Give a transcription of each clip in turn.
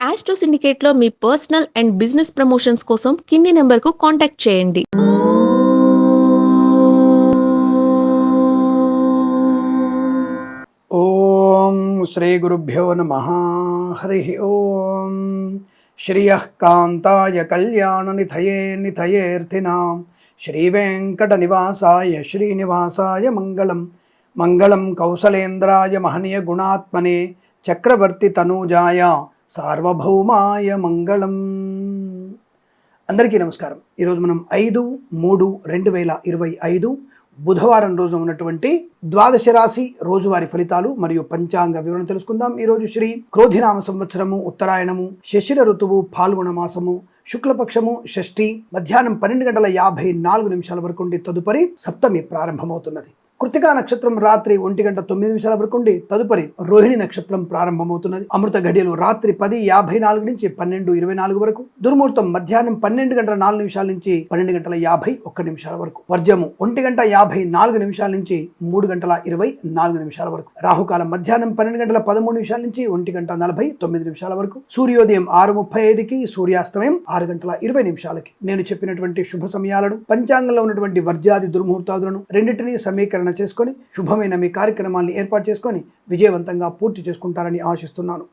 Astro సిండికేట్లో మీ personal and business promotions కోసం కింది నెంబర్కు కాంటాక్ట్ చేయండి. ఓం శ్రీ గురుభ్యో నమ. హరి ఓం. శ్రియ కాంతాయ కళ్యాణ నిథయే నిథయేర్థినాం శ్రీ వెంకట నివాసాయ శ్రీనివాసాయ మంగళం. మంగళం కౌసలేంద్రాయ మహనీయ గుణాత్మనే చక్రవర్తి తనూజాయ సార్వభౌమాయ మంగళం. అందరికీ నమస్కారం. ఈరోజు మనం ఐదు మూడు రెండు వేల ఇరవై ఐదు బుధవారం రోజు ఉన్నటువంటి ద్వాదశ రాశి రోజువారి ఫలితాలు మరియు పంచాంగ వివరణ తెలుసుకుందాం. ఈరోజు శ్రీ క్రోధినామ సంవత్సరము ఉత్తరాయణము శశిర ఋతువు పాల్గొన మాసము శుక్లపక్షము షష్ఠి మధ్యాహ్నం పన్నెండు గంటల యాభై నాలుగు నిమిషాల వరకు ఉండి తదుపరి సప్తమి ప్రారంభమవుతున్నది. కృతికా నక్షత్రం రాత్రి ఒంటి గంట తొమ్మిది నిమిషాల వరకు ఉండి తదుపరి రోహిణి నక్షత్రం ప్రారంభమవుతున్నది. అమృత ఘడియలు రాత్రి పది యాభై నాలుగు నుంచి పన్నెండు ఇరవై నాలుగు వరకు దుర్ముహూర్తం మధ్యాహ్నం పన్నెండు గంటల నాలుగు నిమిషాల నుంచి పన్నెండు గంటల యాభై ఒక్క నిమిషాల వరకు వర్జము ఒంటి గంట యాభై నాలుగు నిమిషాల నుంచి మూడు గంటల ఇరవై నాలుగు నిమిషాల వరకు రాహుకాలం మధ్యాహ్నం పన్నెండు గంటల పదమూడు నిమిషాల నుంచి ఒంటి గంట నలభై తొమ్మిది నిమిషాల వరకు సూర్యోదయం ఆరు ముప్పై ఐదుకి సూర్యాస్తమయం ఆరు గంటల ఇరవై నిమిషాలకి. నేను చెప్పినటువంటి శుభ సమయాలను పంచాంగంలో ఉన్నటువంటి వర్జాది దుర్ముహూర్తాదులను రెండింటినీ సమీకరణ చేసుకొని శుభమైన మీ కార్యక్రమాన్ని ఏర్పాటు చేసుకొని విజయవంతంగా పూర్తి చేసుకుంటారని ఆశిస్తున్నాను.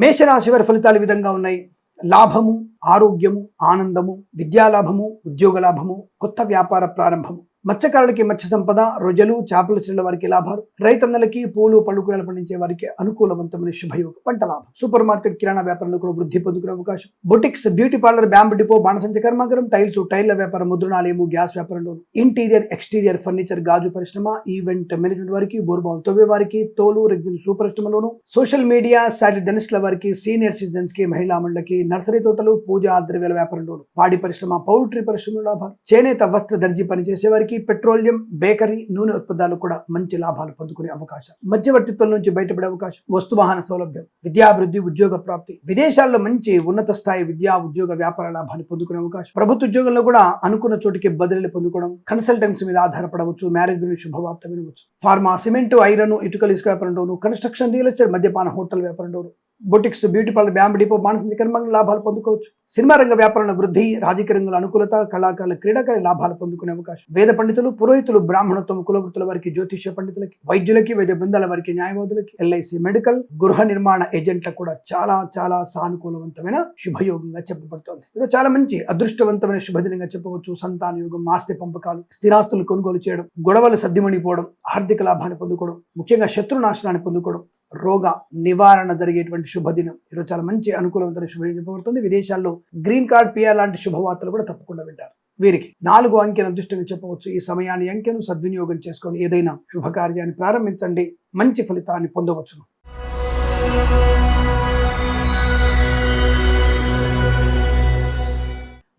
మేషరాశి వారి ఫలితాలు ఈ విధంగా ఉన్నాయి. లాభము ఆరోగ్యము ఆనందము విద్యాలాభము ఉద్యోగ లాభము కొత్త వ్యాపార ప్రారంభము. మత్స్యకారులకి మత్స్య సంపద రొజలు చేపలు చిన్న వారికి లాభాలు రైతన్నలకి పూలు పళ్ళు కూరలు పండించే వారికి అనుకూలవంతమైన శుభయోగం పంట లాభం. సూపర్ మార్కెట్ కిరాణా వ్యాపారంలో కూడా వృద్ధి పొందుకునే అవకాశం. Boutiques beauty parlour bamboo depot బాణసంచ కర్మాగారం టైల్స్ టైర్ల వ్యాపారం ముద్రణాలయము గ్యాస్ వ్యాపారంలో ఇంటీరియర్ ఎక్స్టీరియర్ ఫర్నిచర్ గాజు పరిశ్రమ ఈవెంట్ మేనేజ్మెంట్ వారికి బోర్బాల్ తవ్వే వారికి తోలు రెగ్జిన్ సూపర్ పరిశ్రమలోను సోషల్ మీడియా శాటిల్ జర్నలిస్టుల వారికి సీనియర్ సిటిజన్స్కి మహిళా మండలికి నర్సరీ తోటలు పూజా ద్రవ్యాల వ్యాపారంలోను. పాడి పరిశ్రమ పౌల్ట్రీ పరిశ్రమలో లాభాలు. చేనేత వస్త్ర దర్జీ పనిచేసే వారికి పెట్రోలియం బేకరీ నూనె ఉత్పత్తులు కూడా మంచి లాభాలు పొందుకునే అవకాశం. మధ్యవర్తిత్వం నుంచి బయటపడే అవకాశం. వస్తు వాహన సౌలభ్యం విద్యాభివృద్ధి ఉద్యోగ ప్రాప్తి. విదేశాల్లో మంచి ఉన్నత స్థాయి విద్యా ఉద్యోగ వ్యాపార లాభాన్ని పొందుకునే అవకాశం. ప్రభుత్వ ఉద్యోగంలో కూడా అనుకున్న చోటికి బదిలీలు పొందుకోవడం కన్సల్టెన్సీ మీద ఆధారపడవచ్చు మ్యారేజ్ గురించి శుభవార్త వినవచ్చు. ఫార్మా సిమెంట్ ఐరన్ ఇటుకలు ఇసుక వ్యాపారంలోను కన్స్ట్రక్షన్ రియల్ ఎస్టేట్ మద్యపాన hotel వ్యాపారంలోను boutiques beauty parlour bamboo depot మానసిక కర్మంగా లాభాలు పొందుకోవచ్చు. సినిమా రంగ వ్యాపారంలో వృద్ధి రాజకీయ రంగంలో అనుకూలత కళాకారుల క్రీడాకారుల లాభాలు పొందుకునే అవకాశం. వేద పండితులు పురోహితులు బ్రాహ్మణత్వం కులవృత్తుల వారికి జ్యోతిష్య పండితులకి వైద్యులకి వైద్య బృందాల వారికి న్యాయవాదులకి ఎల్ఐసి మెడికల్ గృహ నిర్మాణ ఏజెంట్లకు కూడా చాలా చాలా సానుకూలవంతమైన శుభయోగంగా చెప్పబడుతోంది. ఇది చాలా మంచి అదృష్టవంతమైన శుభదినంగా చెప్పవచ్చు. సంతాన యోగం ఆస్తి పంపకాలు స్థిరాస్తులు కొనుగోలు చేయడం గొడవలు సర్దిమణిపోవడం ఆర్థిక లాభాన్ని పొందుకోవడం ముఖ్యంగా శత్రు నాశనాన్ని పొందుకోవడం రోగ నివారణ జరిగేటువంటి శుభదినం. ఈరోజు చాలా మంచి అనుకూలవంతమైన శుభదినం చెప్పబడుతుంది. విదేశాల్లో గ్రీన్ కార్డ్ పిఆర్ లాంటి శుభవార్తలు కూడా తప్పకుండా వింటారు. వీరికి నాలుగు అంకెను అదృష్టంగా చెప్పవచ్చు. ఈ సమయాన్ని అంకెను సద్వినియోగం చేసుకొని ఏదైనా శుభకార్యాన్ని ప్రారంభించండి. మంచి ఫలితాన్ని పొందవచ్చును.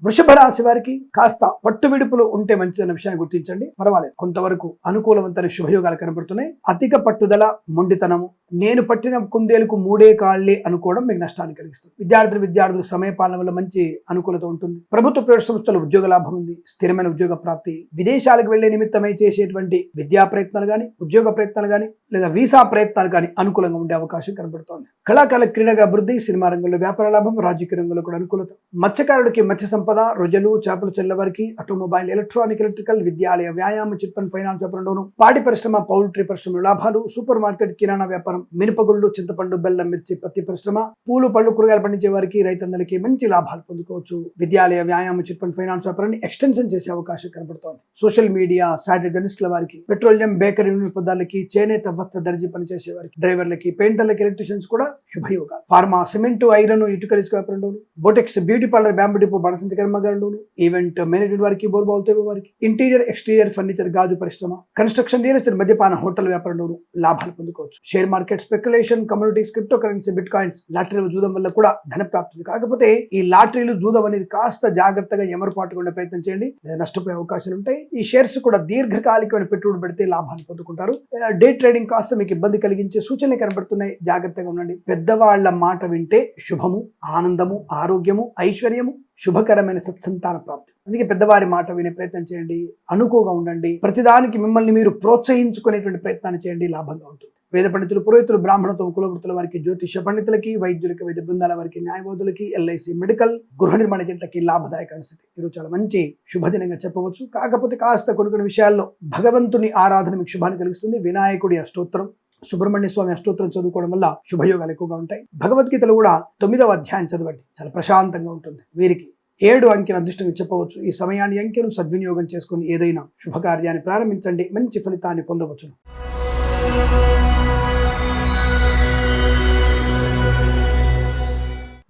వృషభ రాశి వారికి కాస్త పట్టు విడుపులు ఉంటే మంచిదన్న విషయాన్ని గుర్తించండి. పర్వాలేదు. కొంతవరకు అనుకూలవంతమైన శుభయోగాలు కనబడుతున్నాయి. అధిక పట్టుదల మొండితనము నేను పట్టిన కుందేలకు మూడే కాళ్ళే అనుకోవడం మీకు నష్టాన్ని కలిగిస్తుంది. విద్యార్థులు విద్యార్థులు సమయపాలన వల్ల మంచి అనుకూలత ఉంటుంది. ప్రభుత్వ ప్రైవేట్ సంస్థలు ఉద్యోగ లాభం ఉంది. స్థిరమైన ఉద్యోగ ప్రాప్తి. విదేశాలకు వెళ్ళే నిమిత్తమై చేసేటువంటి విద్యా ప్రయత్నాలు కానీ ఉద్యోగ ప్రయత్నాలు కానీ లేదా వీసా ప్రయత్నాలు కానీ అనుకూలంగా ఉండే అవకాశం కనబడుతోంది. కళాకాల క్రీడగా అభివృద్ధి సినిమా రంగంలో వ్యాపార లాభం రాజకీయ రంగంలో కూడా అనుకూలత. మత్స్యకారుడికి మత్స్య సంపద రొయ్యలు చేపలు చెల్లవారికి ఆటోమొబైల్ ఎలక్ట్రానిక్ ఎలక్ట్రికల్ విద్యాలయ వ్యాయామ చిట్ ఫైనాన్స్ వ్యాపారంలోను పాడి పరిశ్రమ పౌల్ట్రీ పరిశ్రమ లాభాలు సూపర్ మార్కెట్ కిరాణా వ్యాపారం మినపగుళ్ళు చింతపండు బెల్లం మిర్చి పత్తి పరిశ్రమ పూలు పళ్ళు కూరగాయలు పండించే వారికి రైతన్నలకి మంచి లాభాలు పొందుకోవచ్చు. విద్యాలయ వ్యాయామ చిట్ ఫండ్ ఫైనాన్స్ వ్యాపారాన్ని ఎక్స్టెన్షన్ చేసే అవకాశం కనబడుతోంది. సోషల్ మీడియా సాటిలైట్ జర్నలిస్టుల వారికి పెట్రోలియం బేకరీ పదాలకి చేనేత వస్త్ర దర్జీ పనిచేసే వారికి డ్రైవర్లకి పెయింటర్లకి ఎలక్ట్రీషియన్స్ కూడా శుభయోగాలు. ఫార్మా సిమెంట్ ఐరన్ ఇటుక risk వ్యాపారంలోను boutiques beauty parlour bamboo depot బణసంతి కర్మగారంలోను ఈవెంట్ మేనేజ్మెంట్ వారికి బోర్బాల్ వారికి ఇంటీరియర్ ఎక్స్టీరియర్ ఫర్నిచర్ గాజు పరిశ్రమ కన్స్ట్రక్షన్ రియల్ ఎస్టేట్ మద్యపాన హోటల్ వ్యాపారంలోను లాభాలు పొందుకోవచ్చు. Share market market speculation commodities cryptocurrency bitcoins లాటరీలు జూదం వల్ల కూడా ధన ప్రాప్తి ఉంది. కాకపోతే ఈ లాటరీలు జూదం అనేది కాస్త జాగ్రత్తగా ఎమరుపాటుగా ఉండే ప్రయత్నం చేయండి. నష్టపోయే అవకాశాలు ఉంటాయి. ఈ షేర్స్ కూడా దీర్ఘకాలికమైన పెట్టుబడి పెడితే లాభాన్ని పొందుకుంటారు. డే ట్రేడింగ్ కాస్త మీకు ఇబ్బంది కలిగించే సూచనలు కనబడుతున్నాయి. జాగ్రత్తగా ఉండండి. పెద్దవాళ్ళ మాట వింటే శుభము ఆనందము ఆరోగ్యము ఐశ్వర్యము శుభకరమైన సత్సంతాన ప్రాప్తి. అందుకే పెద్దవారి మాట వినే ప్రయత్నం చేయండి. అనుకోగా ఉండండి. ప్రతిదానికి మిమ్మల్ని మీరు ప్రోత్సహించుకునేటువంటి ప్రయత్నాన్ని చేయండి. లాభంగా ఉంటుంది. వేద పండితులు పురోహితులు బ్రాహ్మణత్వం కులవృత్తుల వారికి జ్యోతిష పండితులకి వైద్యులకి వైద్య బృందాల వారికి న్యాయవాదులకి ఎల్ఐసి మెడికల్ గృహ నిర్మాణ జంటకి లాభదాయక స్థితి ఈరోజు చాలా మంచి శుభదినంగా చెప్పవచ్చు. కాకపోతే కాస్త కొన్ని కొన్ని విషయాల్లో భగవంతుని ఆరాధన మీకు శుభాన్ని కలిగిస్తుంది. వినాయకుడి అష్టోత్తరం సుబ్రహ్మణ్య స్వామి అష్టోత్తరం చదువుకోవడం వల్ల శుభయోగాలు ఎక్కువగా ఉంటాయి. భగవద్గీతలు కూడా తొమ్మిదవ అధ్యాయం చదవండి. చాలా ప్రశాంతంగా ఉంటుంది. వీరికి ఏడు అంకెను అదృష్టంగా చెప్పవచ్చు. ఈ సమయాన్ని అంకెను సద్వినియోగం చేసుకుని ఏదైనా శుభకార్యాన్ని ప్రారంభించండి. మంచి ఫలితాన్ని పొందవచ్చును.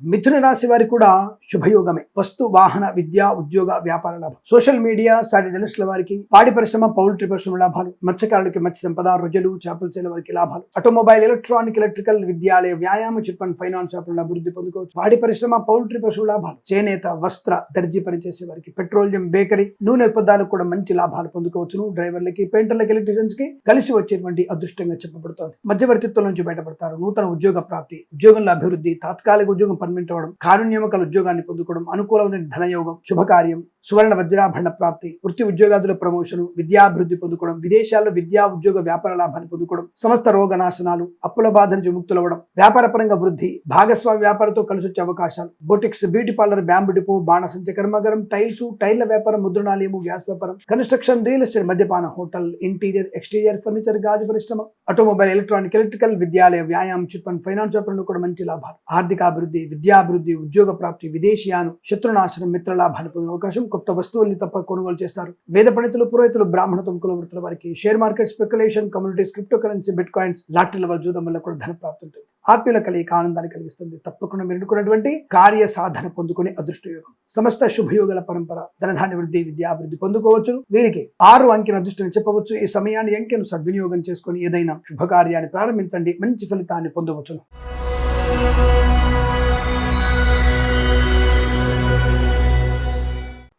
మిథున రాశి వారికి కూడా శుభయోగమే. వస్తు వాహన విద్య ఉద్యోగ వ్యాపార లాభం. సోషల్ మీడియా సాటి జర్నలిస్టుల వారికి పాడి పరిశ్రమ పౌల్ట్రీ పరిశ్రమ లాభాలు. మత్స్యకారులకి మత్స్య సంపద రొయ్యలు చేపల చేల వారికి లాభాలు. ఆటోమొబైల్ ఎలక్ట్రానిక్ ఎలక్ట్రికల్ విద్యాలయ వ్యాయామ చిట్ ఫండ్ ఫైనాన్స్ వ్యాపారంలో అభివృద్ధి పొందుకోవచ్చు. పాడి పరిశ్రమ పౌల్ట్రీ పశువుల లాభాలు. చేనేత వస్త్ర దర్జీ పనిచేసే వారికి పెట్రోలియం బేకరీ నూనె ఉత్పత్తులకు కూడా మంచి లాభాలు పొందుకోవచ్చును. డ్రైవర్లకి పెయింటర్లకి ఎలక్ట్రీషియన్స్కి కలిసి వచ్చేటువంటి అదృష్టంగా చెప్పబడుతోంది. మధ్యవర్తిత్వం నుంచి బయటపడతారు. నూతన ఉద్యోగ ప్రాప్తి ఉద్యోగంలో అభివృద్ధి తాత్కాలిక ఉద్యోగం పర్మనెంట్ అవ్వడం కారుణ్యమకల ఉద్యోగాన్ని పొందుకోవడం అనుకూలమైన ధనయోగం శుభకార్యం సువర్ణ వజ్రాభరణ ప్రాప్తి వృత్తి ఉద్యోగాదుల ప్రమోషన్ విద్యాభివృద్ధి పొందుకోవడం విదేశాల్లో విద్యా ఉద్యోగ వ్యాపార లాభాన్ని పొందుకోవడం సమస్త రోగ నాశనాలు అప్పుల బాధ నుంచి విముక్తులవ్వడం వ్యాపార పరంగా వృద్ధి భాగస్వామి వ్యాపారంతో కలిసి వచ్చే అవకాశాలు boutiques beauty parlour bamboo depot బాణసంచ కర్మగరం టైల్స్ టైర్ల వ్యాపారం ముద్రణాలయము గ్యాస్ వ్యాపారం కన్స్ట్రక్షన్ రియల్ ఎస్టేట్ మద్యపాన హోటల్ ఇంటీరియర్ ఎక్స్టీరియర్ ఫర్నిచర్ గాజు పరిశ్రమ ఆటోమొబైల్ ఎలక్ట్రానిక్ ఎలక్ట్రికల్ విద్యాలయ వ్యాయామం చిట్ ఫైనాన్స్ వ్యాపారంలో కూడా మంచి లాభాలు ఆర్థికాభివృద్ధి విద్యాభివృద్ధి ఉద్యోగ ప్రాప్తి విదేశీయాను శత్రునాశనం మిత్రలాభాన్ని పొందే అవకాశం కొత్త వస్తువుల్ని తప్ప కొనుగోలు చేస్తారు. వేద పండితులు పురోహితులు బ్రాహ్మణ కుల వృత్తుల వారికి share market speculation commodities cryptocurrency bitcoins లాటరీల వల్ల జూదం వల్ల కూడా ధన ప్రాప్తి ఉంటుంది. ఆత్మీయుల కలిగిక ఆనందాన్ని కలిగిస్తుంది. తప్పకుండా మెరుగుకున్నటువంటి కార్య సాధన పొందుకునే అదృష్టయోగం సమస్త శుభయోగాల పరంపర ధనధాన్య వృద్ధి విద్యాభివృద్ధి పొందుకోవచ్చు. వీరికి ఆరు అంకెన అదృష్టం చెప్పవచ్చు. ఈ సమయాన్ని అంకెను సద్వినియోగం చేసుకొని ఏదైనా శుభకార్యాన్ని ప్రారంభించండి. మంచి ఫలితాన్ని పొందవచ్చును.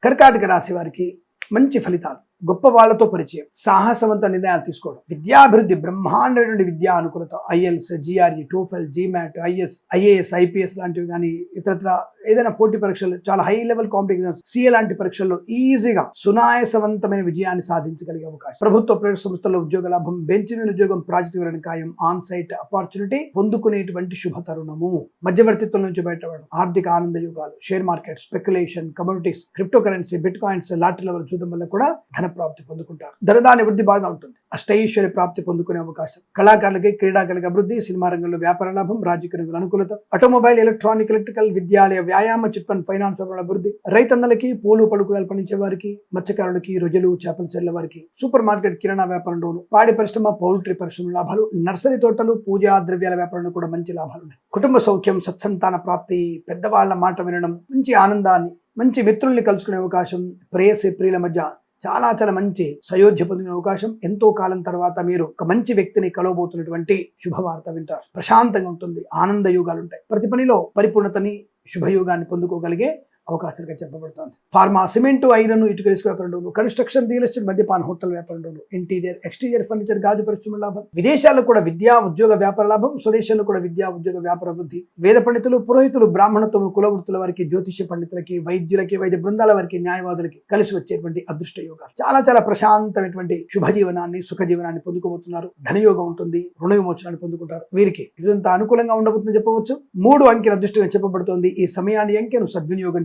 కర్కాటక రాశి వారికి మంచి ఫలితాలు. గొప్ప వాళ్ళతో పరిచయం సాహసవంత నిర్ణయాలు తీసుకోవడం. విద్యాభివృద్ధి బ్రహ్మాండమైనటువంటి విద్యా అనుకూలత IELTS GRE TOEFL GMAT IS IAS IPS లాంటివి కానీ ఇతరత్ర ఏదైనా పోటీ పరీక్షలు చాలా హై లెవెల్ కాంపిటేషన్ సిఏ లాంటి పరీక్షల్లో ఈజీగా సునాయసవంతమైన విజయాన్ని సాధించగలిగే అవకాశం. ప్రభుత్వ ప్రైవేట్ సంస్థల్లో ఉద్యోగ లాభం బెంచ్ మీద ఉద్యోగం ప్రాజెక్టు వివరణ ఖాయం ఆన్ సైట్ ఆపర్చునిటీ పొందుకునేటువంటి శుభ తరుణము మధ్యవర్తిత్వం నుంచి బయటపడడం ఆర్థిక ఆనంద యుగాలు share market speculation commodities cryptocurrency bitcoins lottery level చూడడం వల్ల కూడా ధన ప్రాప్తి పొందుకుంటారు. ధనదాని వృద్ధి బాగా ఉంటుంది. అష్టైశ్వర్య ప్రాప్తి పొందుకునే అవకాశం. కళాకారులకి క్రీడాకారులకి అభివృద్ధి సినిమా రంగంలో వ్యాపార లాభం రాజకీయ రంగుల అనుకూలత ఆటోమొబైల్ ఎలక్ట్రానిక్ ఎలక్ట్రికల్ విద్యాలయ వ్యాయామ చిట్ ఫండ్ ఫైనాన్స్ అభివృద్ధి రైతన్నలకి పూలు పడుకులు పండించే వారికి మత్స్యకారులకి రొయ్యలు చేపలు చెర్ల వారికి సూపర్ మార్కెట్ కిరాణా వ్యాపారంలోను పాడి పరిశ్రమ పౌల్ట్రీ పరిశ్రమ లాభాలు నర్సరీ తోటలు పూజా ద్రవ్యాల వ్యాపారంలో కూడా మంచి లాభాలు ఉన్నాయి. కుటుంబ సౌఖ్యం సత్సంతాన ప్రాప్తి పెద్దవాళ్ళ మాట వినడం మంచి ఆనందాన్ని మంచి మిత్రుల్ని కలుసుకునే అవకాశం ప్రేయసి ప్రియుల మధ్య చాలా చాలా మంచి సయోధ్య పొందిన అవకాశం. ఎంతో కాలం తర్వాత మీరు ఒక మంచి వ్యక్తిని కలవబోతున్నటువంటి శుభవార్త వింటారు. ప్రశాంతంగా ఉంటుంది. ఆనంద యోగాలు ఉంటాయి. ప్రతి పనిలో పరిపూర్ణతని శుభయోగాన్ని పొందుకోగలిగే అవకాశాలుగా చెప్పబడుతుంది. ఫార్మా సిమెంటు ఐరన్ ఇటుక ఇసుక వ్యాపారంలోను కన్స్ట్రక్షన్ రియల్ ఎస్టేట్ మద్యపాన హోటల్ వ్యాపారంలోను ఇంటీరియర్ ఎక్స్టీరియర్ ఫర్నిచర్ గాజు పరిశ్రమ లాభం విదేశాల్లో కూడా విద్యా ఉద్యోగ వ్యాపార లాభం స్వదేశంలో కూడా విద్యా ఉద్యోగ వ్యాపార వృద్ధి వేద పండితులు పురోహితులు బ్రాహ్మణత్వం కుల వృత్తుల వారికి జ్యోతిష్య పండితులకి వైద్యులకి వైద్య బృందాల వారికి న్యాయవాదులకి కలిసి వచ్చేటువంటి అదృష్ట యోగాలు. చాలా చాలా ప్రశాంతమైనటువంటి శుభ జీవనాన్ని సుఖ జీవనాన్ని పొందుకోబోతున్నారు. ధనయోగం ఉంటుంది రుణ విమోచనాన్ని పొందుకుంటారు. వీరికి ఇదంతా అనుకూలంగా ఉండబోతుందని చెప్పవచ్చు. మూడు అంకెల అదృష్టంగా చెప్పబడుతోంది. ఈ సమయాన్ని అంకెను సద్వినియోగం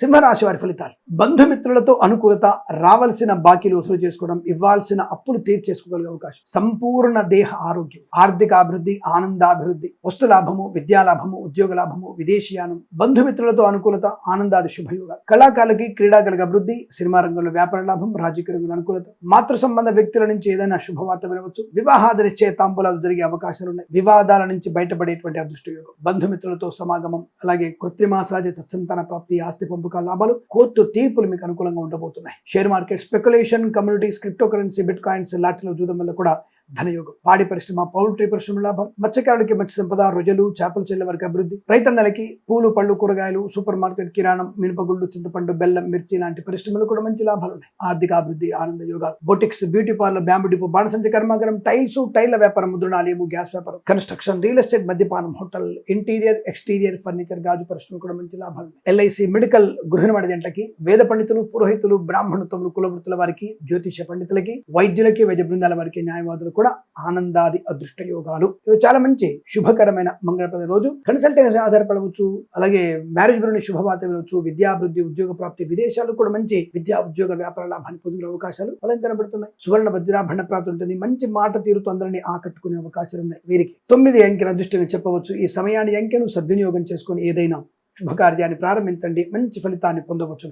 సింహరాశి వారి ఫలితాలు. బంధుమిత్రులతో అనుకూలత రావాల్సిన బాకీలు వసూలు చేసుకోవడం ఇవ్వాల్సిన అప్పులు తీర్చేసుకోగలిగే అవకాశం. సంపూర్ణ దేహ ఆరోగ్యం ఆర్థిక అభివృద్ధి ఆనందాభివృద్ధి వస్తు లాభము విద్యా లాభము ఉద్యోగ లాభము విదేశీయానం బంధుమిత్రులతో అనుకూలత ఆనందాది శుభయోగాలు. కళాకారులకి క్రీడాకారులకు అభివృద్ధి సినిమా రంగంలో వ్యాపార లాభం రాజకీయ రంగంలో అనుకూలత మాతృ సంబంధ వ్యక్తుల నుంచి ఏదైనా శుభవార్త వినవచ్చు వివాహాదరిచ్చే తాంబూలాలు జరిగే అవకాశాలు ఉన్నాయి. వివాదాల నుంచి బయటపడేటువంటి అదృష్టయోగం. బంధుమిత్రులతో సమాగమం అలాగే కృత్రిమ సహజ సత్సంతాన ప్రాప్తి ఆస్తి పంపకాల లాభాలు కోర్టు తీర్పులు మీకు అనుకూలంగా ఉండబోతున్నాయి. Share market speculation communities cryptocurrency bitcoins లాటరీలో చూడడం వల్ల కూడా ధనయోగం. పాడి పరిశ్రమ పౌల్ట్రీ పరిశ్రమ లాభం మత్స్యకారులకి మత్స్య సంపద రొయ్యలు చేపల చెల్లె వరకు అభివృద్ధి రైతన్నలకి పూలు పళ్ళు కూరగాయలు సూపర్ మార్కెట్ కిరాణం మినపగుళ్ళు చింతపండు బెల్లం మిర్చి లాంటి పరిశ్రమలు కూడా మంచి లాభాలు ఉన్నాయి. ఆర్థిక అభివృద్ధి ఆనంద యోగాలు boutiques beauty parlour bamboo depot బాణసంచి కర్మాగారం టైల్స్ టైల్ల వ్యాపారం ముద్రణాలయము గ్యాస్ వ్యాపారం కన్స్ట్రక్షన్ రియల్ ఎస్టేట్ మద్యపానం హోటల్ ఇంటీరియర్ ఎక్స్టీరియర్ ఫర్నిచర్ గాజు పరిశ్రమ కూడా మంచి లాభాలు ఉన్నాయి. ఎల్ఐసి మెడికల్ గృహిణి జంటకి వేద పండితులు పురోహితులు బ్రాహ్మణత్వములు కులవృత్తుల వారికి జ్యోతిష పండితులకి వైద్యులకి వైద్య బృందాల వారికి న్యాయవాదులు కూడా ఆనందాది అదృష్ట యోగాలు ఇవి చాలా మంచి శుభకరమైన మంగళప్రద రోజు. కన్సల్టెన్సీ ఆధారపడవచ్చు. అలాగే మ్యారేజ్ బ్యూరోని శుభవార్త వినవచ్చు. విద్యాభివృద్ధి ఉద్యోగ ప్రాప్తి విదేశాలు కూడా మంచి విద్యా ఉద్యోగ వ్యాపార లాభాన్ని పొందిన అవకాశాలు బలం కనబడుతున్నాయి. సువర్ణ వజ్రాభరణ ప్రాప్తి ఉంటుంది. మంచి మాట తీరుతో అందరినీ ఆకట్టుకునే అవకాశాలు ఉన్నాయి. వీరికి తొమ్మిది అంకెల అదృష్టంగా చెప్పవచ్చు. ఈ సమయాన్ని అంకెను సద్వినియోగం చేసుకొని ఏదైనా శుభకార్యాన్ని ప్రారంభించండి. మంచి ఫలితాన్ని పొందవచ్చు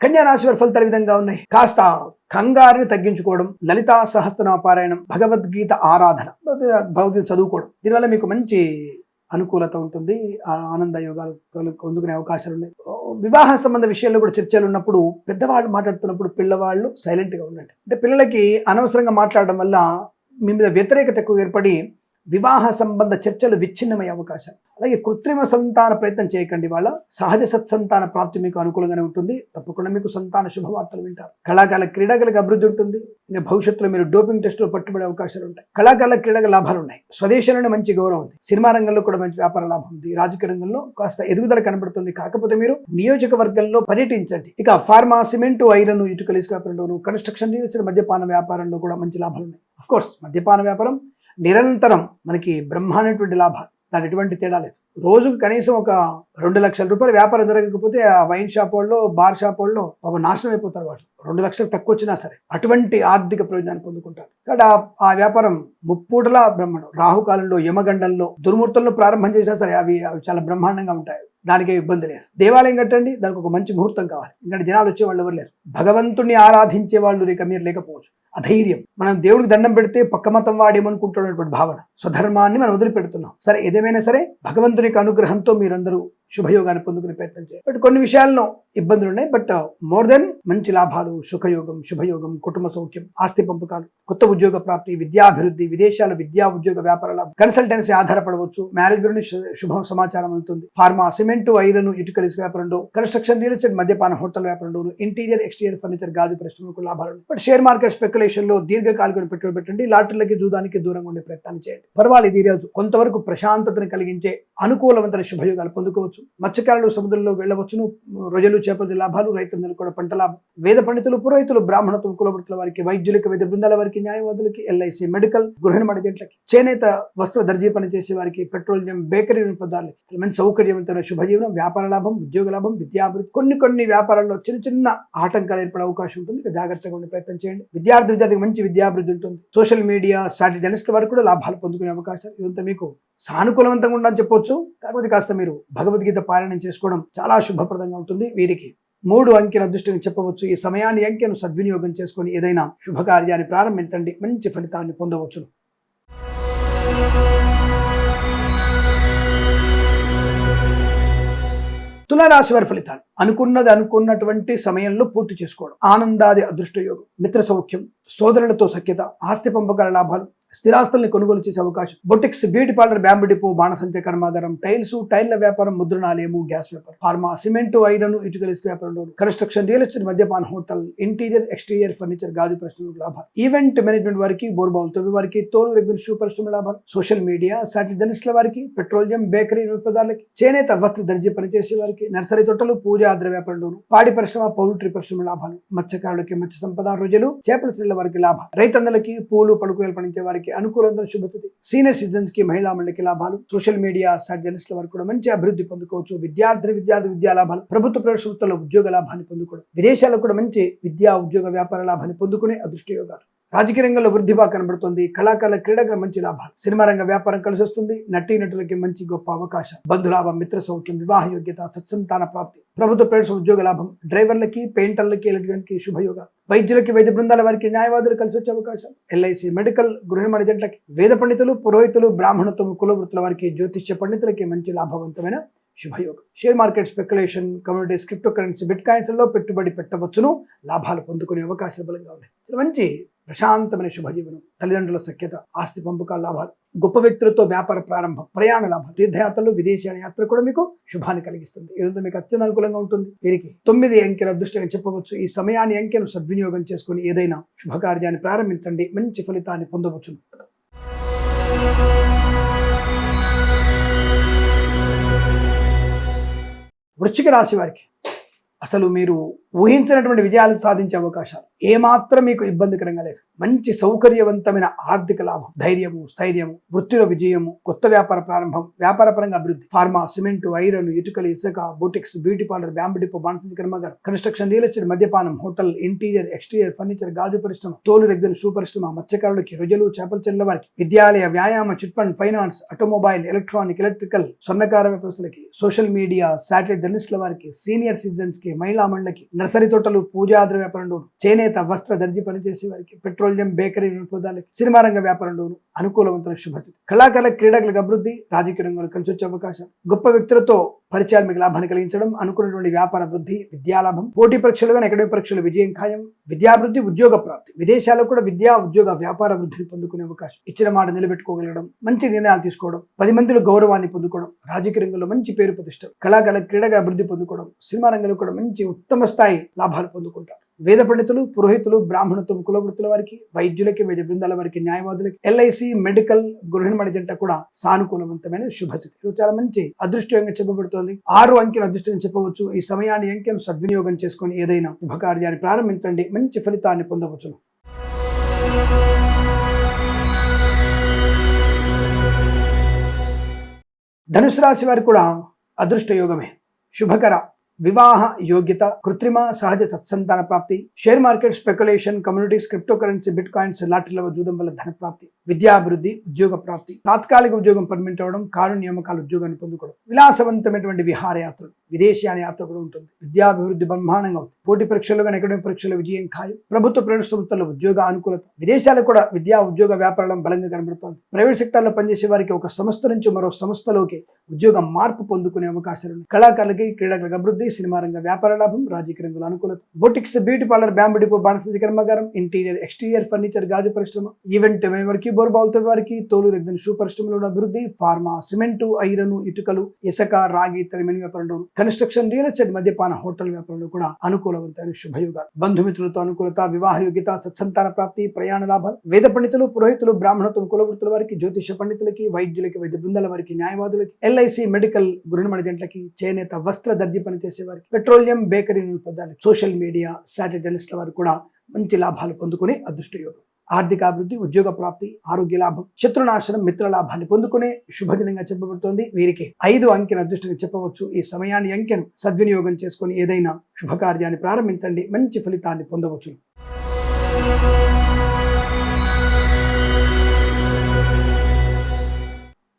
కన్యారాశి వారి ఫలితాలు విధంగా ఉన్నాయి? కాస్త కంగారుని తగ్గించుకోవడం లలితా సహస్రనామ పారాయణం భగవద్గీత ఆరాధన భగవద్గీత చదువుకోవడం దీనివల్ల మీకు మంచి అనుకూలత ఉంటుంది ఆనంద యోగాలు అందుకునే అవకాశాలు ఉన్నాయి. వివాహ సంబంధ విషయాల్లో కూడా చర్చలు ఉన్నప్పుడు పెద్దవాళ్ళు మాట్లాడుతున్నప్పుడు పిల్లవాళ్ళు సైలెంట్గా ఉండండి. అంటే పిల్లలకి అనవసరంగా మాట్లాడడం వల్ల మీ మీద వ్యతిరేకత ఎక్కువ ఏర్పడి వివాహ సంబంధ చర్చలు విచ్ఛిన్నమయ్యే అవకాశం. అలాగే కృత్రిమ సంతాన ప్రయత్నం చేయకండి వాళ్ళ. సహజ సత్సంతాన ప్రాప్తి మీకు అనుకూలంగానే ఉంటుంది. తప్పకుండా మీకు సంతాన శుభవార్తలు వింటారు. కళాకాల క్రీడలకు అభివృద్ధి ఉంటుంది. ఇంకా భవిష్యత్తులో మీరు డోపింగ్ టెస్టులో పట్టుబడే అవకాశాలు ఉంటాయి. కళాకాల క్రీడగా లాభాలు ఉన్నాయి. స్వదేశంలోనే మంచి గౌరవం ఉంది. సినిమా రంగంలో కూడా మంచి వ్యాపార లాభం ఉంది. రాజకీయ రంగంలో కాస్త ఎదుగుదల కనబడుతుంది. కాకపోతే మీరు నియోజకవర్గంలో పర్యటించండి. ఇక ఫార్మా సిమెంట్ ఐరన్ ఇటుకలు ఇసుక వ్యాపారంలోను కన్స్ట్రక్షన్ మద్యపాన వ్యాపారంలో కూడా మంచి లాభాలు ఉన్నాయి. కోర్స్ మద్యపాన వ్యాపారం నిరంతరం మనకి బ్రహ్మాండటువంటి లాభాలు దాని ఎటువంటి తేడా లేదు. రోజుకు కనీసం ఒక రెండు లక్షల రూపాయలు వ్యాపారం జరగకపోతే ఆ వైన్ షాప్ వాళ్ళు బార్ షాప్ వాళ్ళు పాపం నాశనం అయిపోతారు వాళ్ళు. రెండు లక్షలు తక్కువ వచ్చినా సరే అటువంటి ఆర్థిక ప్రయోజనాన్ని పొందుకుంటారు. కాబట్టి ఆ- వ్యాపారం ముప్పూటల బ్రహ్మాండం. రాహుకాలంలో యమగండంలో దుర్మూర్తులను ప్రారంభం చేసినా సరే అవి అవి చాలా బ్రహ్మాండంగా ఉంటాయి. దానికి ఇబ్బంది లేదు. దేవాలయం కట్టండి దానికి ఒక మంచి ముహూర్తం కావాలి. ఎందుకంటే జనాలు వచ్చే వాళ్ళు ఎవరు లేరు. భగవంతుణ్ణి ఆరాధించే వాళ్ళు లేక మీరు లేకపోవచ్చు. అధైర్యం. మనం దేవుడికి దండం పెడితే పక్క మతం వాడేమనుకుంటున్నటువంటి భావన. స్వధర్మాన్ని మనం వదిలిపెడుతున్నాం. సరే ఏదేమైనా సరే భగవంతుని యొక్క అనుగ్రహంతో మీరందరూ శుభయోగాన్ని పొందుకునే ప్రయత్నం చేయాలి బట్ కొన్ని విషయాల్లో ఇబ్బందులు ఉన్నాయి. బట్ uh, మోర్ దెన్ మంచి లాభాలు సుఖయోగం శుభయోగం కుటుంబ సౌఖ్యం ఆస్తి పంపకాలు కొత్త ఉద్యోగ ప్రాప్తి విద్యాభివృద్ధి విదేశాల విద్యా ఉద్యోగ వ్యాపారాల కన్సల్టెన్సీ ఆధారపడవచ్చు మ్యారేజ్ బ్యూరోని శుభ సమాచారం అందుతుంది. ఫార్మా సిమెంట్ ఐరన్ ఇటుకలు ఇసుక వ్యాపారంలో కన్స్ట్రక్షన్ రియల్ ఎస్టేట్ మద్యపాన హోటల్ వ్యాపారంలో ఇంటీరియర్ ఎక్స్టీరియర్ ఫర్నిచర్ గాజు పరిశ్రమకు లాభాలు బట్ షేర్ మార్కెట్ స్పెక్యులేషన్లో దీర్ఘకాలిక పెట్టుబడి పెట్టండి. లాటరీలకి జూదానికి దూరంగా ఉండే ప్రయత్నం చేయండి. పర్వాలేదు ఈ రోజు కొంతవరకు ప్రశాంతతను కలిగించే అనుకూలవంతమైన శుభయోగాలు పొందుకోవచ్చు. మత్స్యకారులు సముద్రంలో వెళ్ళవచ్చును. రొయ్యలు చేపల లాభాలు రైతులందరూ కూడా పంట లాభం వేద పండితులు పురోహితులు బ్రాహ్మణత్వం కులవృత్తుల వారికి వైద్యులకి వైద్య బృందాల వారికి న్యాయవాదులకి ఎల్ఐసి మెడికల్ గృహిణి మడిజెంట్లకి చేనేత వస్త్ర దర్జీ పని చేసే వారికి పెట్రోలియం బేకరీ పదార్థాలకి మంచి సౌకర్యవంతమైన శుభజీవనం వ్యాపార లాభం ఉద్యోగ లాభం విద్యాభివృద్ధి కొన్ని కొన్ని వ్యాపారాల్లో చిన్న చిన్న ఆటంకాలు ఏర్పడే అవకాశం ఉంటుంది. జాగ్రత్తగా ఉండే ప్రయత్నం చేయండి. విద్యార్థి విద్యార్థికి మంచి విద్యాభివృద్ధి ఉంటుంది. సోషల్ మీడియా సాటి జర్నలిస్టుల వరకు కూడా లాభాలు పొందుకునే అవకాశం ఇదంతా మీకు సానుకూలవంతంగా ఉండని చెప్పొచ్చు. కాకపోతే కాస్త మీరు భగవద్గీత పారాయణం చేసుకోవడం చాలా శుభప్రదంగా ఉంటుంది. వీరికి మూడు అంకెల అదృష్టంగా చెప్పవచ్చు. ఈ సమయాన్ని అంకెను సద్వినియోగం చేసుకొని ఏదైనా శుభకార్యాన్ని ప్రారంభించండి. మంచి ఫలితాన్ని పొందవచ్చును. తులారాశి వారి ఫలితాలు. అనుకున్నది అనుకున్నటువంటి సమయంలో పూర్తి చేసుకోవడం. ఆనందాది అదృష్టయోగం మిత్ర సౌఖ్యం సోదరులతో సఖ్యత ఆస్తి పంపకాల లాభాలు స్థిరాస్తుల్ని కొనుగోలు చేసే అవకాశం. Boutiques beauty parlour bamboo depot బాణసంచ కర్మాగారం టైల్స్ టైల్ల వ్యాపారం ముద్రణాలయము గ్యాస్ వ్యాపారం ఫార్మా సిమెంట్ ఐరన్ ఇటుకల ఇసుక వ్యాపారం కన్స్ట్రక్షన్ రియల్ ఎస్టేట్ మద్యపాన హోటల్ ఇంటీరియర్ ఎక్స్టీరియర్ ఫర్నిచర్ గాజు పరిశ్రమ లాభాలు ఈవెంట్ మేనేజ్మెంట్ వారికి బోర్బాల్ తొమ్మిది వారికి తోలు రెగ్యులర్ షూ పరిశ్రమ లాభాలు సోషల్ మీడియా సాటి జర్నలిస్టుల వారికి పెట్రోలియం బేకరీ పదార్థాలకి చేనేత వస్త్ర దర్జీ పనిచేసే వారికి నర్సరీ తోటలు పూజా ఆద్ర వ్యాపారంలోను పాడి పరిశ్రమ పౌల్ట్రీ పరిశ్రమ లాభాలు మత్స్యకారులకి మత్స్య సంపద రోజులు చేపల చెల్ల వారికి లాభం. రైతన్నలకి పూలు పడుకులు పండించే వారికి వారికి అనుకూలంగా శుభతుంది సీనియర్ సిటిజన్స్కి మహిళా మండలికి లాభాలు. సోషల్ మీడియా సైట్ జర్నలిస్టుల వారికి కూడా మంచి అభివృద్ధి పొందుకోవచ్చు. విద్యార్థి విద్యార్థి విద్యా లాభాలు. ప్రభుత్వ ప్రవేశంలో ఉద్యోగ లాభాన్ని పొందుకోవడం. విదేశాల్లో కూడా మంచి విద్యా ఉద్యోగ వ్యాపార లాభాన్ని పొందుకునే అదృష్టయోగాలు. రాజకీయ రంగంలో వృద్ధి బాగా కనబడుతుంది. కళాకారుల క్రీడలకు మంచి లాభాలు. సినిమా రంగ వ్యాపారం కలిసి వస్తుంది. నటీ నటులకి మంచి గొప్ప అవకాశం. బంధులాభం మిత్ర సౌఖ్యం వివాహ యోగ్యత సత్సంతాన ప్రాప్తి ప్రభుత్వ ప్రైవేట్ ఉద్యోగ లాభం డ్రైవర్లకి పెయింటర్లకి ఎలక్ట్రికల్కి శుభయోగ వైద్యులకి వైద్య బృందాల వారికి న్యాయవాదులు కలిసి వచ్చే అవకాశం. ఎల్ఐసి మెడికల్ గృహ జంటలకి వేద పండితులు పురోహితులు బ్రాహ్మణత్వం కులవృత్తుల వారికి జ్యోతిష్య పండితులకి మంచి లాభవంతమైన శుభయోగం. Share market speculation communities cryptocurrency bit కాయిన్స్లో పెట్టుబడి పెట్టవచ్చును. లాభాలు పొందుకునే అవకాశాలు బలంగా ఉన్నాయి. మంచి ప్రశాంతమైన శుభజీవనం తల్లిదండ్రుల సఖ్యత ఆస్తి పంపకాల లాభాలు గొప్ప వ్యక్తులతో వ్యాపార ప్రారంభం ప్రయాణ లాభం తీర్థయాత్రలు విదేశీయాన యాత్ర కూడా మీకు శుభాన్ని కలిగిస్తుంది. ఈరోజు మీకు అత్యంత అనుకూలంగా ఉంటుంది. వీరికి తొమ్మిది అంకెల అదృష్టంగా చెప్పవచ్చు. ఈ సమయాన్ని అంకెను సద్వినియోగం చేసుకుని ఏదైనా శుభకార్యాన్ని ప్రారంభించండి. మంచి ఫలితాన్ని పొందవచ్చును. వృశ్చిక రాశి వారికి అసలు మీరు ఊహించినటువంటి విజయాలు సాధించే అవకాశాలు. ఏమాత్రం మీకు ఇబ్బందికరంగా లేదు. మంచి సౌకర్యవంతమైన ఆర్థిక లాభం ధైర్యము స్థైర్యము వృత్తిలో విజయము కొత్త వ్యాపార ప్రారంభం వ్యాపార పరంగా అభివృద్ధి. ఫార్మా సిమెంట్ ఐరన్ ఇటుకలు ఇసుక boutiques beauty parlour bamboo depot బాణసంచి కర్మాగారం. కన్స్ట్రక్షన్ రియల్ ఎస్టేట్ మద్యపానం హోటల్ ఇంటీరియర్ ఎక్స్టీరియర్ ఫర్నిచర్ గాజు పరిశ్రమ తోలు రెగ్జన్ షూ పరిశ్రమ మత్స్యకారులకి రొజలు చేపల చెల్ల వారికి విద్యాలయ వ్యాయామ chit fund finance automobile electronic electrical స్వర్ణకార వ్యవస్థలకి సోషల్ మీడియా శాటిలైట్ జర్నలిస్టుల వారికి సీనియర్ సిటిజన్స్కి మహిళా మండలికి నర్సరీ తోటలు పూజాద్ర వ్యాపారంలోను చేనేత వస్త్ర దర్జీ పనిచేసే వారికి పెట్రోలియం బేకరీ నిరుపదాలకి సినిమా రంగ వ్యాపారంలోను అనుకూలవంతుల శుభతి కళాకారుల క్రీడలకు అభివృద్ధి రాజకీయ రంగంలో కలిసి వచ్చే అవకాశం గొప్ప వ్యక్తులతో పరిచయాలు మీకు లాభాన్ని కలిగించడం అనుకున్నటువంటి వ్యాపార వృద్ధి విద్యాలాభం పోటీ పరీక్షలు కానీ అకాడమిక్ పరీక్షలు విజయం ఖాయం విద్యాభివృద్ధి ఉద్యోగ ప్రాప్తి. విదేశాల్లో కూడా విద్యా ఉద్యోగ వ్యాపార వృద్ధిని పొందుకునే అవకాశం. ఇచ్చిన మాట నిలబెట్టుకోగలగడం మంచి నిర్ణయాలు తీసుకోవడం పది మందిలో గౌరవాన్ని పొందుకోవడం రాజకీయ రంగంలో మంచి పేరు ప్రతిష్టలు. కళాకారుల క్రీడగా అభివృద్ధి పొందుకోవడం సినిమా రంగంలో కూడా మంచి ఉత్తమ స్థాయి లాభాలు పొందుకుంటారు. వేద పండితులు పురోహితులు బ్రాహ్మణత్వం కులవృత్తుల వారికి వైద్యులకి వైద్య బృందాల వారికి న్యాయవాదులకి ఎల్ఐసి మెడికల్ గృహిణి జంట కూడా సానుకూలవంతమైన శుభతిథి చాలా మంచి అదృష్టంగా చెప్పబడుతోంది. ఆరు అంకెల అదృష్టంగా చెప్పవచ్చు. ఈ సమయాన్ని అంకెను సద్వినియోగం చేసుకొని ఏదైనా శుభకార్యాన్ని ప్రారంభించండి. మంచి ఫలితాన్ని పొందవచ్చును. ధనుసు రాశి వారు కూడా అదృష్ట యోగమే శుభకర వివాహ యోగ్యత కృత్రిమ సహజ సత్సంతాన ప్రాప్తి share market speculation communities cryptocurrency bitcoins లాటరీల జూదం వల్ల ధన ప్రాప్తి విద్యాభివృద్ధి ఉద్యోగ ప్రాప్తి తాత్కాలిక ఉద్యోగం పర్మిట్ అవ్వడం కారు నియామకాలు ఉద్యోగాన్ని పొందుకోవడం విలాసవంతమైనటువంటి విహారయాత్రలు విదేశీయాన యాత్ర కూడా ఉంటుంది. విద్యాభివృద్ధి బ్రహ్మాండంగా ఉంటుంది పోటీ పరీక్షలు కానీ అకాడమిక్ పరీక్షల విజయం ఖాయం. ప్రభుత్వ ప్రైవేట్ సంస్థల ఉద్యోగ అనుకూలత. విదేశాలకు కూడా విద్యా ఉద్యోగ వ్యాపారం బలంగా కనబడుతోంది. ప్రైవేట్ సెక్టార్లో పనిచేసే వారికి ఒక సంస్థ నుంచి మరో సంస్థలోకి ఉద్యోగ మార్పు పొందుకునే అవకాశాలు కళాకారులకి క్రీడలకు అభివృద్ధి సినిమా రంగ వ్యాపార లాభం రాజకీయ రంగంలో అనుకూలత. Boutiques beauty parlour bamboo depot బాణసంచి కర్మాగారం ఇంటీరియర్ ఎక్స్టీరియర్ ఫర్నిచర్ గాజు పరిశ్రమ. ఈవెంట్ వారికి బోర్బాల్తో వారికి తోలు రెగ్దన్ షూ పరిశ్రమలో అభివృద్ధి ఫార్మా సిమెంటు ఐరన్ ఇటుకలు ఇసుక రాగి తరిమిన వ్యాపారంలో కన్స్ట్రక్షన్ రియల్ ఎస్టేట్ మద్యపాన హోటల్ వ్యాపారంలో కూడా అనుకూలవంతమైన శుభయుగాలు. బంధుమిత్రులతో అనుకూలత వివాహ యోగ్యత సత్సంతాన ప్రాప్తి ప్రయాణ లాభాలు. వేద పండితులు పురోహితులు బ్రాహ్మణత్వం కులవృత్తుల వారికి జ్యోతిష పండితులకి వైద్యులకి వైద్య బృందాల వారికి న్యాయవాదులకి ఎల్ఐసి మెడికల్ గృహిణి జంటలకి చేనేత వస్త్ర దర్జీ పనిచేసే వారికి పెట్రోలియం బేకరీ పదార్థాలు సోషల్ మీడియా శాటిలైట్ జర్నలిస్టుల కూడా మంచి లాభాలు పొందుకునే అదృష్టయోగం ఆర్థికాభివృద్ధి ఆర్థిక అభివృద్ధి ఉద్యోగ ప్రాప్తి ఆరోగ్య లాభం శత్రునాశనం మిత్ర లాభాన్ని పొందుకునే శుభదినంగా చెప్పబడుతోంది. వీరికి ఐదు అంకెను అదృష్టంగా చెప్పవచ్చు. ఈ సమయాన్ని అంకెను సద్వినియోగం చేసుకుని ఏదైనా శుభకార్యాన్ని ప్రారంభించండి. మంచి ఫలితాన్ని పొందవచ్చు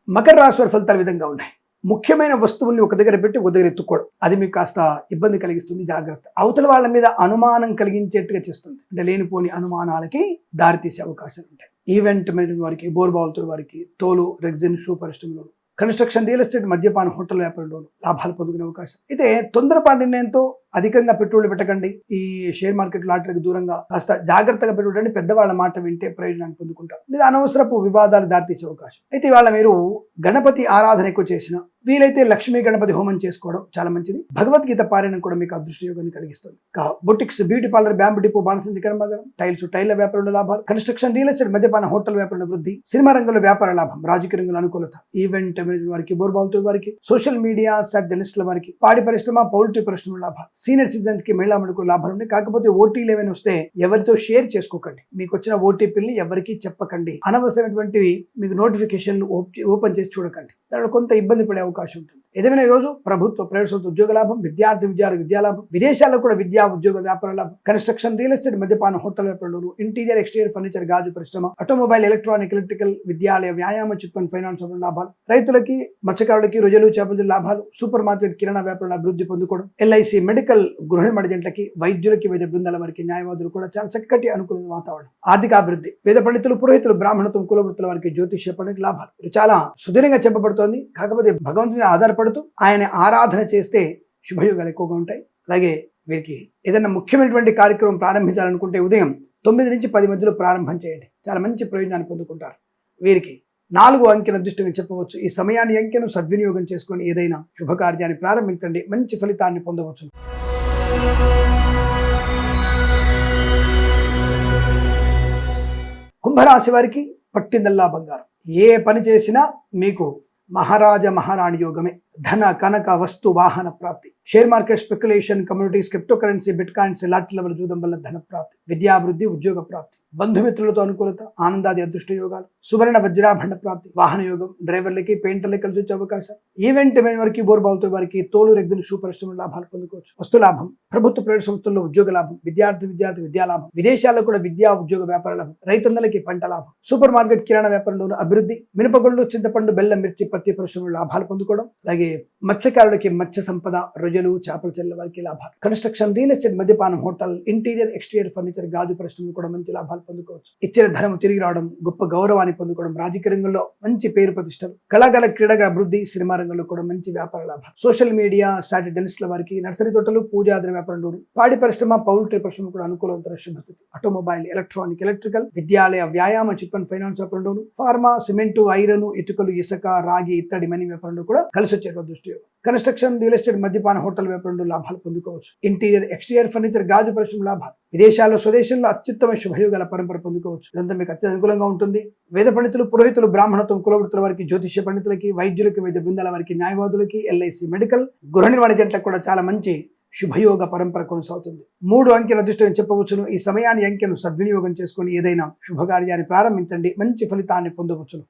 మకర రాశి వారి ఫలితాలు విధంగా ఉన్నాయి. ముఖ్యమైన వస్తువుల్ని ఒక దగ్గర పెట్టి ఒక దగ్గర ఎత్తుకోవడం. అది మీకు కాస్త ఇబ్బంది కలిగిస్తుంది జాగ్రత్త. అవతల వాళ్ళ మీద అనుమానం కలిగించేట్టుగా చేస్తుంది. అంటే లేనిపోని అనుమానాలకి దారితీసే అవకాశాలు ఉంటాయి. ఈవెంట్ మేనేజ్మెంట్ వారికి బోర్బావులతో వారికి తోలు రెగ్జిన్ షూ పరిశ్రమలో కన్స్ట్రక్షన్ రియల్ ఎస్టేట్ మద్యపాన హోటల్ వ్యాపారంలో లాభాలు పొందుకునే అవకాశం. అయితే తొందరపాటు నిర్ణయంతో అధికంగా పెట్రోల్ పెట్టకండి. ఈ షేర్ మార్కెట్ లాటరీకి దూరంగా కాస్త జాగ్రత్తగా పెట్టుకోండి. పెద్దవాళ్ళ మాట వింటే ప్రయోజనాన్ని పొందుకుంటారు. లేదా అనవసరపు వివాదాలు దారితీసే అవకాశం. అయితే ఇవాళ మీరు గణపతి ఆరాధన ఎక్కువ చేసిన వీలైతే లక్ష్మీ గణపతి హోమం చేసుకోవడం చాలా మంచిది. భగవద్గీత పారాయణం కూడా మీకు అదృష్ట యోగాన్ని కలిగిస్తుంది boutiques beauty parlour bamboo depot బాణసంచి కర్మాగారం టైల్స్ టైల్ల వ్యాపారంలో లాభాలు కన్స్ట్రక్షన్ రియల్ ఎస్టేట్ మద్యపాన హోటల్ వ్యాపారంలో వృద్ధి సినిమా రంగంలో వ్యాపార లాభం రాజకీయ రంగంలో అనుకూలత ఈవెంట్ వారికి బోర్బాల్తో వారికి సోషల్ మీడియా సాధ్యనిస్టుల వారికి పాడి పరిశ్రమ పౌల్ట్రీ పరిశ్రమ లాభాలు సీనియర్ సిటిజన్స్కి మహిళా మనుకు లాభాలు ఉన్నాయి. కాకపోతే ఓటీలు ఏమైనా వస్తే ఎవరితో షేర్ చేసుకోకండి. మీకు వచ్చిన ఓటీపీని ఎవరికి చెప్పకండి. అనవసరమైనటువంటివి మీకు నోటిఫికేషన్ ఓపెన్ చేసి చూడకండి. దానిలో కొంత ఇబ్బంది పడే అవకాశం ఉంటుంది. ఏదైనా ఈరోజు ప్రభుత్వ ప్రైవేట్ సంస్థ ఉద్యోగ లాభం విద్యార్థి విద్యార్థి విద్యా లాభం విదేశాల్లో కూడా విద్యా ఉద్యోగ వ్యాపార లాభం కన్స్ట్రక్షన్ రియల్ ఎస్టేట్ మద్యపాన హోటల్ వ్యాపారంలో ఇంటీరియర్ ఎక్స్టీరియర్ ఫర్నిచర్ గాజు పరిశ్రమ ఆటోమొబైల్ ఎలక్ట్రానిక్ ఎలక్ట్రికల్ విద్యాలయ వ్యాయామ చిత్వన్ ఫైనాన్స్ లాభాలు రైతులకి మత్స్యకారులకి రొయ్యలు చేపల లాభాలు సూపర్ మార్కెట్ కిరాణా వ్యాపారాలు అభివృద్ధి పొందుకోవడం ఎల్ఐసి మెడికల్ గృహ మడిజంట్లకి వైద్యులకి వైద్య బృందాల వారికి న్యాయవాదులు కూడా చాలా చక్కటి అనుకూలమైన వాతావరణం. ఆర్థిక అభివృద్ధి వేద పండితులు పురోహితులు బ్రాహ్మణత్వం కులవృత్తుల వారికి జ్యోతిష్య పండితుల లాభాలు. చాలా సుదీర్ఘంగా చెప్పబడుతోంది. కాకపోతే భగవంతు మీద ఆధారపడుతూ ఆయన ఆరాధన చేస్తే శుభయోగాలు ఎక్కువగా ఉంటాయి. అలాగే వీరికి ఏదైనా ముఖ్యమైనటువంటి కార్యక్రమం ప్రారంభించాలనుకుంటే ఉదయం తొమ్మిది నుంచి పది మధ్యలో ప్రారంభం చేయండి. చాలా మంచి ప్రయోజనాన్ని పొందుకుంటారు. వీరికి నాలుగు అంకెల దృష్టిగా చెప్పవచ్చు. ఈ సమయాన్ని అంకెను సద్వినియోగం చేసుకొని ఏదైనా శుభకార్యాన్ని ప్రారంభించండి. మంచి ఫలితాన్ని పొందవచ్చు. కుంభరాశి వారికి పట్టిందల్లా బంగారం. ఏ పని చేసినా మీకు మహారాజ మహారాణి యోగమే. ధన కనక వస్తు వాహన ప్రాప్తి. Share market speculation communities cryptocurrency bitcoins లాంటి లెవెల్ చూడడం వల్ల ధన ప్రాప్తి విద్యాభివృద్ధి ఉద్యోగ ప్రాప్తి. బంధుమిత్రులతో అనుకూలత ఆనందాది అదృష్ట యోగాలు సువర్ణ వజ్రాభండ ప్రాప్తి వాహన యోగం డ్రైవర్లకి పెయింటర్లకి కలిసి వచ్చే అవకాశం ఈవెంట్ వారికి బోర్బాల్తో వారికి తోలు రెగ్గులు శూపరిశ్రమ లాభాలు పొందుకోవచ్చు. వస్తు లాభం ప్రభుత్వ ప్రైవేట్ సంస్థల్లో ఉద్యోగ లాభం విద్యార్థి విద్యార్థి విద్యా లాభం విదేశాల్లో కూడా విద్యా ఉద్యోగ వ్యాపార లాభం రైతన్నలకి పంట లాభం. సూపర్ మార్కెట్ కిరాణా వ్యాపారంలో అభివృద్ధి మినపగుళ్ళు చింతపండు బెల్లం మిర్చి పత్తి పరిశ్రమలు లాభాలు పొందుకోవడం అలాగే మత్స్యకారులకి మత్స్య సంపద రొయ్యలు చేపల చెల్లె వారికి లాభాలు. కన్స్ట్రక్షన్ రియల్ ఎస్టేట్ మద్యపానం హోటల్ ఇంటీరియర్ ఎక్స్టీరియర్ ఫర్నిచర్ గాజు పరిశ్రమలు కూడా మంచి లాభాలు పొందుకోవచ్చు. ఇచ్చిన ధనం తిరిగి రావడం గొప్ప గౌరవాన్ని పొందుకోవడం రాజకీయ రంగంలో మంచి పేరు ప్రతిష్టలు. కళాకాల క్రీడగా అభివృద్ధి సినిమా రంగంలో కూడా మంచి వ్యాపార లాభాలు. సోషల్ మీడియా సాటి డెలిస్ట్ల వారికి నర్సరీ తోటలు పూజాద్ర వ్యాపారంలో పాడి పరిశ్రమ పౌల్ట్రీ పరిశ్రమ కూడా అనుకూలవంతర శుభస్థితి ఆటోమొబైల్ ఎలక్ట్రానిక్ ఎలక్ట్రికల్ విద్యాలయ వ్యాయామ చిట్పన్ ఫైనాన్స్ వ్యాపారంలోను ఫార్మా సిమెంటు ఐరన్ ఇటుకలు ఇసుక రాగి ఇత్తడి మనీ వ్యాపారంలో కూడా కలిసి వచ్చేటువంటి దృష్టి కన్స్ట్రక్షన్ రియల్ ఎస్టేట్ మద్యపాన హోటల్ వ్యాపారంలో లాభాలు పొందుకోవచ్చు. ఇంటీరియర్ ఎక్స్టీరియర్ ఫర్నిచర్ గాజు పరిశ్రమ లాభాలు. విదేశాల్లో స్వదేశంలో అత్యుత్తమ శుభయోగాల పరంపర పొందుకోవచ్చు. ఇదంతా మీకు అత్యంత అనుకూలంగా ఉంటుంది. వేద పండితులు పురోహితులు బ్రాహ్మణత్వం కులవృత్తుల వారికి జ్యోతిష్య పండితులకి వైద్యులకి వైద్య బృందాల వారికి న్యాయవాదులకి ఎల్ఐసి మెడికల్ గృహ నిర్మాణ జంటలకు కూడా చాలా మంచి శుభయోగ పరంపర కొనసాగుతుంది. మూడు అంకెల అదృష్టం చెప్పవచ్చును. ఈ సమయాన్ని అంకెను సద్వినియోగం చేసుకుని ఏదైనా శుభకార్యాన్ని ప్రారంభించండి. మంచి ఫలితాన్ని పొందవచ్చును.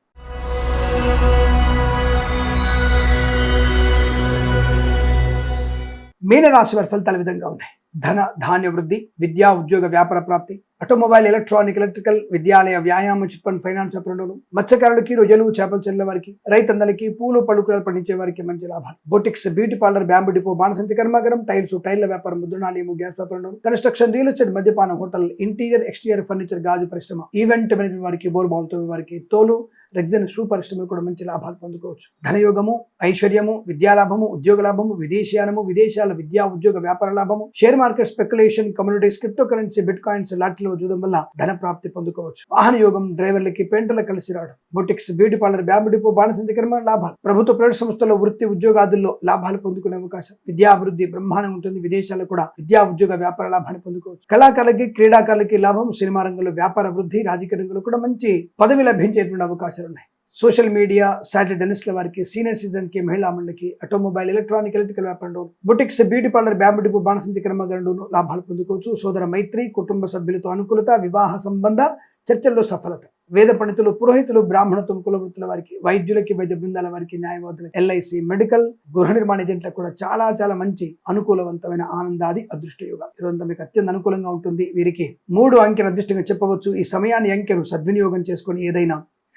మీనరాశి వారి ఫలితాలు విధంగా ఉన్నాయి. ధన ధాన్య వృద్ధి విద్యా ఉద్యోగ వ్యాపార ప్రాప్తి ఆటోమొబైల్ ఎలక్ట్రానిక్ ఎలక్ట్రికల్ విద్యాలయ వ్యాయామ చిట్ ఫండ్ ఫైనాన్స్ వ్యాపారంలోను మత్స్యకారులకి రొయ్యలు చేపలు చెల్లె వారికి రైతందరికి పూలు పడుకులు పండించే వారికి మంచి లాభాలు. Boutiques beauty parlour bamboo depot బాణసంచి కర్మాగారం టైల్స్ టైర్ల వ్యాపారం ముద్రణాలయము గ్యాస్ వ్యాపారంలో కన్స్ట్రక్షన్ రియల్ ఎస్టేట్ మద్యపానం హోటల్ ఇంటీరియర్ ఎక్స్టీరియర్ ఫర్నిచర్ గాజు పరిశ్రమ ఈవెంట్ మేనేజ్మెంట్ వారికి బోర్ వారికి తోలు రెగ్జన్ షూ పరిశ్రమలు కూడా మంచి లాభాలు పొందుకోవచ్చు. ధనయోగము ఐశ్వర్యము విద్యాలాభము ఉద్యోగ లాభము విదేశీయానము విదేశాల విద్యా ఉద్యోగ వ్యాపార లాభము share market speculation communities cryptocurrency bitcoins లాటిలో చూడడం వల్ల ధన ప్రాప్తి పొందుకోవచ్చు. వాహన యోగం డ్రైవర్లకి పెయింటర్లకు కలిసి రావడం boutiques beauty parlour bamboo depot బాణసంచి కర్మ లాభాలు ప్రభుత్వ ప్రైవేట్ సంస్థల్లో వృత్తి ఉద్యోగాదుల్లో లాభాలు పొందుకునే అవకాశం విద్యాభివృద్ధి బ్రహ్మాండం ఉంటుంది విదేశాల్లో కూడా విద్యా ఉద్యోగ వ్యాపార లాభాన్ని పొందుకోవచ్చు. కళాకారులకి క్రీడాకారులకి లాభం సినిమా రంగంలో వ్యాపార వృద్ధి రాజకీయ రంగంలో కూడా మంచి పదవి లభించేటువంటి సమాచారం ఉన్నాయి. సోషల్ మీడియా సాటిలైట్ డెనిస్ల వారికి సీనియర్ సిటిజన్కి మహిళా మండలికి ఆటోమొబైల్ ఎలక్ట్రానిక్ ఎలక్ట్రికల్ వ్యాపారంలో boutiques beauty parlour bamboo depot బాణసంచి కర్మగండును లాభాలు పొందుకోవచ్చు. సోదర మైత్రి కుటుంబ సభ్యులతో అనుకూలత వివాహ సంబంధ చర్చల్లో సఫలత. వేద పండితులు పురోహితులు బ్రాహ్మణత్వం కులవృత్తుల వారికి వైద్యులకి వైద్య బృందాల వారికి న్యాయవాదులు ఎల్ఐసి మెడికల్ గృహ నిర్మాణ ఏజెంట్లకు కూడా చాలా చాలా మంచి అనుకూలవంతమైన ఆనందాది అదృష్ట యోగాలు ఈరోజు మీకు అత్యంత అనుకూలంగా ఉంటుంది. వీరికి మూడు అంకెల అదృష్టంగా చెప్పవచ్చు. ఈ సమయాన్ని అంకెను సద్వినియోగం చేసుకొని ఏదైనా